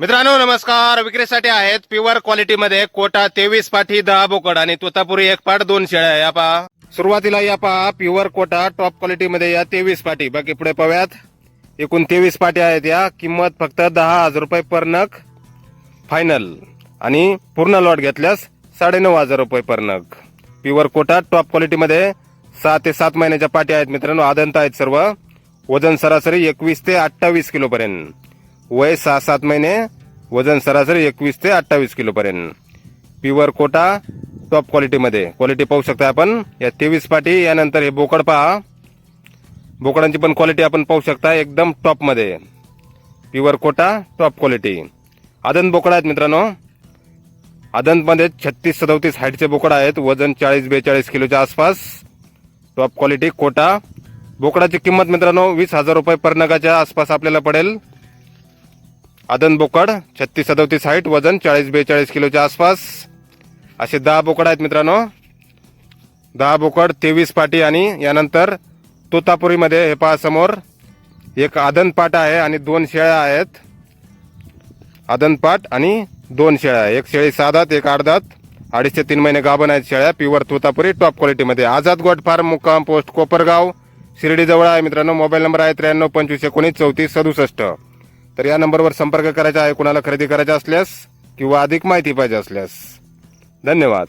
मित्रांनो नमस्कार. विक्रीसाठी आहेत प्युअर क्वालिटीमध्ये कोटा तेवीस पाठी दहा बोकड आणि तोतापुरी एक पाठ दोन शेळ्या या पहा सुरुवातीला या पहा प्युअर कोटा टॉप क्वालिटीमध्ये या तेवीस पाठी. बाकी पुढे पाहूयात. एकूण तेवीस पाठी आहेत या. किंमत फक्त दहा हजार रुपये पर नग. फायनल आणि पूर्ण लॉट घेतल्यास साडेनऊ हजार रुपये पर नग. प्युअर कोटा टॉप क्वालिटीमध्ये सहा ते सात महिन्याच्या पाठी आहेत मित्रांनो. आदंत आहेत सर्व. वजन सरासरी एकवीस ते अठ्ठावीस किलोपर्यंत. वय सहा सात महिने वजन सरासरी एकवीस ते अठ्ठावीस किलोपर्यंत. प्युअर कोटा टॉप क्वालिटीमध्ये क्वालिटी पाहू शकता आपण. या तेवीस पाठी यानंतर हे बोकड पहा. बोकडांची पण क्वालिटी आपण पाहू शकता एकदम टॉपमध्ये प्युअर कोटा टॉप क्वालिटी आदंत बोकड आहेत मित्रांनो. आदंतमध्ये छत्तीस सदोतीस हाईटचे बोकड आहेत. वजन चाळीस बेचाळीस किलोच्या आसपास. Top quality Kota. बोकडाची किंमत मित्रांनो वीस हजार रुपये पर नगाच्या आसपास आपल्याला पडेल. आदन बोकड छत्तीस सदोतीस हाईट वजन चाळीस बेचाळीस किलोच्या आसपास. असे दहा बोकड आहेत मित्रांनो. दहा बोकड तेवीस पाटी आणि यानंतर तोतापुरीमध्ये हे पहा समोर. एक आदन पाट आहे आणि दोन शेळ्या आहेत. आदन पाट आणि दोन शेळ्या. एक शेळी साधात एक अर्धात अडीच ते तीन महिने गाभण आहेत शेळ्या. प्युअर तोतापुरी टॉप क्वालिटीमध्ये आझाद गोट फार्म मुक्काम पोस्ट कोपरगाव. शिर्डीजवळ आहे मित्रांनो. मोबाईल नंबर आहे त्र्याण्णव पंचवीस एकोणीस चौतीस सदुसष्ट. तर या नंबरवर संपर्क करायचा आहे कुणाला खरेदी करायचा असल्यास किंवा अधिक माहिती पाहिजे असल्यास. धन्यवाद.